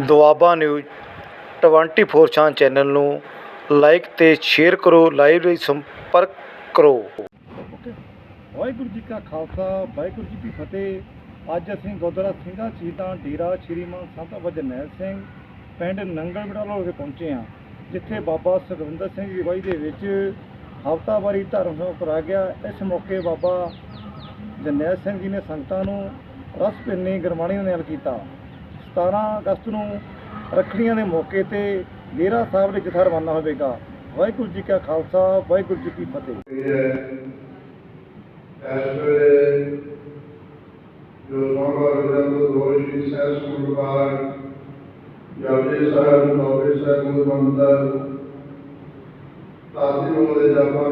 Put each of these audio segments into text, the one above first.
Doaba news 24 ਛਾਂ channel ਨੂੰ like ਤੇ ਸ਼ੇਅਰ ਕਰੋ, ਲਾਈਵ ਲਈ ਸੰਪਰਕ ਕਰੋ। ਵਾਹਿਗੁਰੂ ਜੀ ਕਾ ਖਾਲਸਾ, ਵਾਹਿਗੁਰੂ ਜੀ ਕੀ ਫਤਿਹ। ਅੱਜ ਅਸੀਂ ਗੁਰਦੁਆਰਾ ਸਿੰਘਾਂ, ਸ਼ਹੀਦਾਂ, ਡੇਰਾ ਸ਼੍ਰੀ ਮਾਨ ਸੰਤ ਬਾਬਾ ਜਰਨੈਲ ਸਿੰਘ ਪਿੰਡ ਨੰਗਲ ਵਿਡਾਲਾ ਵਿਖੇ ਪਹੁੰਚੇ ਹਾਂ, ਜਿੱਥੇ ਬਾਬਾ ਸੁਖਵਿੰਦਰ ਸਿੰਘ ਦੀ ਅਗਵਾਈ ਦੇ ਵਿੱਚ ਹਫ਼ਤਾਵਾਰੀ ਧਰਮ ਸਭਾ ਕਰਾਇਆ ਗਿਆ। ਇਸ ਮੌਕੇ ਬਾਬਾ ਜਰਨੈਲ ਸਿੰਘ ਜੀ ਨੇ ਸੰਗਤਾਂ ਨੂੰ ਰਸ ਪਿੰਨੀ ਗੁਰਬਾਣੀ ਦਾ ਨਿਆਲ ਕੀਤਾ। 17 ਅਗਸਤ ਨੂੰ ਰੱਖੜੀਆਂ ਦੇ ਮੌਕੇ ਤੇ ਡੇਰਾ ਸਾਹਿਬ ਦੇ ਜਥਾ ਰਵਾਨਾ ਹੋਵੇਗਾ। ਵਾਹਿਗੁਰੂ ਜੀ ਕਾ ਖਾਲਸਾ, ਵਾਹਿਗੁਰੂ ਜੀ ਕੀ ਫਤਿਹ। ਜੋ ਸੋਮਵਾਰ ਦਿਨ ਤੋਂ ਦੋ ਸ਼੍ਰੀ ਸਹਿਜ ਸਾਹਿਬ ਨੌਵੇ ਸਾਹਿਬ ਨੂੰ ਤਾਤੀ ਨੂੰ ਦੇ ਜਾਪਾਂ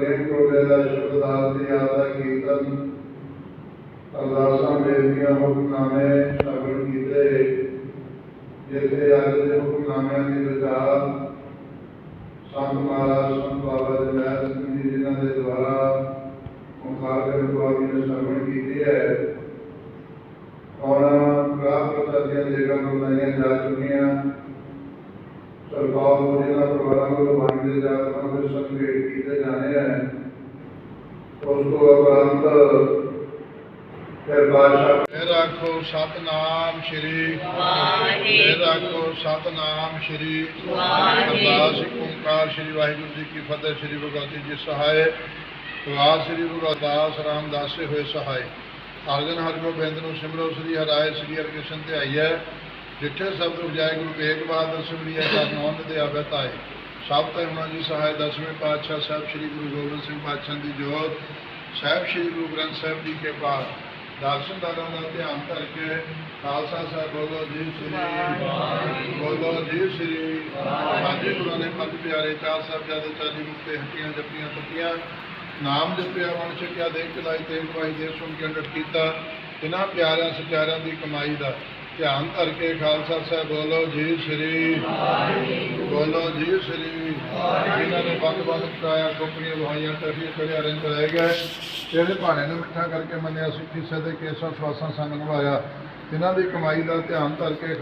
ਗ੍ਰੰਥ ਪ੍ਰੇਮ ਪ੍ਰੋਗੇ ਦਾ ਸ਼ਬਦਾਰ ਦੀ ਆਦਾ ਕੀਰਤਨ ਅਰਦਾਸਾਂ ਬੇਨਤੀਆਂ ਹੁਕਮਨਾਮੇ ਸ਼ਬਦ ਕੀਤੇ ਜਿੱਥੇ ਅੱਜ ਦੇ ਹੁਕਮਨਾਮਿਆਂ ਦੀ ਵਿਚਾਰ ਸੰਤ ਮਹਾਰਾਜ ਸੰਤ ਬਾਬਾ ਜਰਨੈਲ ਸਿੰਘ ਜੀ ਜਿਨ੍ਹਾਂ ਦੇ ਦੁਆਰਾ ਮੁਖਾਰ ਕਰਨ ਦੁਆਰੀ ਨੇ ਸ਼ਰਮਣ ਕੀਤੀ ਹੈ ਹੁਣ ਪ੍ਰਾਪਤ ਪ੍ਰਸਾਦੀਆਂ ਦੇ ਕੰਮ ਬਣਾਈਆਂ ਜਾ ਚੁੱਕੀਆਂ ਸਰਕਾਰ ਨੂੰ ਜਿਹਨਾਂ ਪਰਿਵਾਰਾਂ ਨੂੰ ਬਾਣੀ ਦੇ ਜਾਪਾਂ ਦੇ ਸੰਗੇਟ ਕੀਤੇ ਜਾਣੇ ਹੈ ਉਸ ਤੋਂ ਉਪਰੰਤ ਫਿਰ ਬਾਦਸ਼ਾਹ ਇਹ ਰੱਖੋ ਸਤਨਾਮ ਸ਼੍ਰੀ ਵਾਹਿਗੁਰੂ ਇਹ ਰੱਖੋ ਸਤਨਾਮ ਸ਼੍ਰੀ ਵਾਹਿਗੁਰੂ ਅਰਦਾਸ ਇੱਕ ਓੰਕਾਰ ਸ਼੍ਰੀ ਵਾਹਿਗੁਰੂ ਜੀ ਕੀ ਫਤਿਹ, ਸ਼੍ਰੀ ਭਗਵਤੀ ਜੀ ਸਹਾਇ ਵਾਸ ਸ਼੍ਰੀ ਗੁਰੂ ਅਰਦਾਸ ਰਾਮਦਾਸੇ ਹੋਏ ਸਹਾਇ ਅਰਜਨ ਹਰਿਗੋਬਿੰਦ ਨੂੰ ਸਿਮਰੋ, ਸ੍ਰੀ ਹਰਾਏ ਸ੍ਰੀ ਹਰਿਕ੍ਰਿਸ਼ਨ ਤੇ ਆਈ ਹੈ। ਜਿੱਥੇ ਸਭ ਨੂੰ ਜਾਏ ਗੁਰੂ ਤੇਗ ਬਹਾਦਰ ਸਿਮਰਿਆ ਕਰਨੌਨ ਦੇ ਆਵੇ ਤਾਏ ਸਭ ਤੇ ਉਹਨਾਂ ਜੀ ਸਹਾਇ ਦਸਵੇਂ ਪਾਤਸ਼ਾਹ ਸਾਹਿਬ ਸ੍ਰੀ ਗੁਰੂ ਗੋਬਿੰਦ ਸਿੰਘ ਪਾਤਸ਼ਾਹ ਦੀ ਜੋਤ, ਸਾਹਿਬ ਸ੍ਰੀ ਗੁਰੂ ਗ੍ਰੰਥ ਸਾਹਿਬ ਜੀ ਕੇ ਪਾਸ ਦਰਸ਼ਨਦਾਰਾਂ ਦਾ ਧਿਆਨ ਧਰ ਕੇ ਖਾਲਸਾ ਸਾਹਿਬ ਬੋਲੋ ਜੀ ਸ੍ਰੀ ਬੋਲੋ ਜੀ ਸ੍ਰੀ ਸਾਡੇ ਗੁਰਾਂ ਨੇ ਪੰਜ ਪਿਆਰੇ ਚਾਰ ਸਾਹਿਬਜ਼ਾਦੇ ਚਾਲੀ ਮੁਕਤੇ ਹੱਟੀਆਂ ਜੱਪੀਆਂ ਤੱਪੀਆਂ ਨਾਮ ਜਪਿਆ ਵਣ ਛਕਿਆ ਦੇਖ ਚਲਾਈ ਤੇ ਗਵਾਈ ਦੇ ਸੁਣ ਕੇ ਅੰਡਰ ਕੀਤਾ ਇਹਨਾਂ ਪਿਆਰਿਆਂ ਸਚਾਰਿਆਂ ਦੀ ਕਮਾਈ ਦਾ ਧਿਆਨ ਧਰ ਕੇ ਖਾਲਸਾ ਸਾਹਿਬ ਬੋਲੋ ਜੀ ਸ੍ਰੀ ਬੋਲੋ ਜੀ ਸ੍ਰੀ ਇਹਨਾਂ ਨੇ ਬੰਦ ਬੰਦ ਕਰਾਇਆ ਕੰਪਨੀਆਂ ਵਹਾਈਆਂ ਟਫੀ ਕਰਿਆ ਰੰਗ ਰਹਿ ਗਏ। ਜਿਹੜੇ ਭਾਣੇ ਨੂੰ ਮਿੱਠਾ ਕਰਕੇ ਮੰਨਿਆ, ਸਿੱਖੀ ਸਦੇ ਕੇਸਾਂ ਸਵਾਸਾਂ ਸੰਗ ਨਿਭਾਇਆ। ਇਹਨਾਂ ਦੀ ਕਮਾਈ ਦਾ ਧਿਆਨ ਧਰ ਕੇ